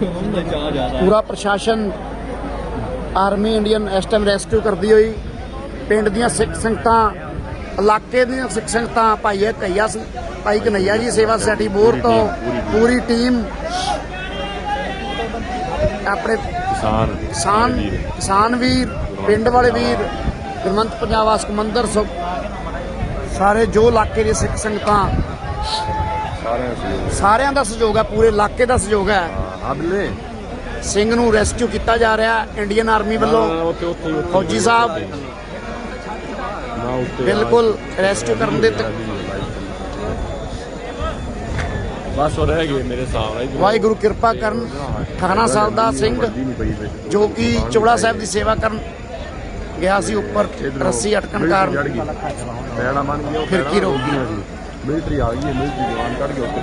ਪੂਰਾ ਪ੍ਰਸ਼ਾਸਨ army Indian ਇਸ ਟਾਈਮ ਰੈਸਕਿਊ ਕਰਦੀ ਹੋਈ ਪਿੰਡ ਦੀਆਂ ਸਿੱਖ ਸੰਗਤਾਂ ਇਲਾਕੇ ਦੀਆਂ ਸਿੱਖ ਸੰਗਤਾਂ ਭਾਈ ਇਹ ਕਈਆ ਭਾਈ ਕਨਈਆ ਜੀ ਸੇਵਾ ਸੋਸਾਇਟੀ ਬੋਰ ਤੋਂ ਪੂਰੀ ਟੀਮ ਆਪਣੇ ਕਿਸਾਨ ਕਿਸਾਨ ਕਿਸਾਨ ਵੀਰ ਪਿੰਡ ਵਾਲੇ ਵੀਰ ਗੁਰਮੰਤ ਪੰਜਾਬ ਵਾਸਕ ਮੰਦਰ ਸਭ ਸਾਰੇ ਜੋ ਇਲਾਕੇ ਦੇ ਸਿੱਖ ਸੰਗਤਾਂ ਸਾਰਿਆਂ ਦਾ ਸਹਿਯੋਗ ਹੈ ਪੂਰੇ ਇਲਾਕੇ ਦਾ ਸਹਿਯੋਗ ਹੈ। ਅਦਲੇ ਸਿੰਘ ਨੂੰ ਰੈਸਕਿਊ ਕੀਤਾ ਜਾ ਰਿਹਾ ਇੰਡੀਅਨ ਆਰਮੀ ਵੱਲੋਂ। ਫੌਜੀ ਸਾਹਿਬ। ਬਿਲਕੁਲ ਰੈਸਕਿਊ ਕਰਨ ਦੇ ਬਸ ਉਹ ਰਹਿ ਗਏ ਮੇਰੇ ਸਾਹਮਣੇ ਵਾਹਿਗੁਰੂ ਕਿਰਪਾ ਕਰਨ। 18 ਸਾਲ ਦਾ ਸਿੰਘ ਜੋ ਕਿ ਚੋੜਾ ਸਾਹਿਬ ਦੀ ਸੇਵਾ ਕਰਨ ਗਿਆ ਸੀ ਉੱਪਰ ਰੱਸੀ ਅਟਕਣ ਕਾਰਨ। ਗਿਆ ਫਿਰਕੀ ਰੋਕ। ਮਿਲਟਰੀ ਆ ਗਈ ਮਿਲਟਰੀ ਜਵਾਨ ਕੱਢ ਕੇ ਉੱਤੇ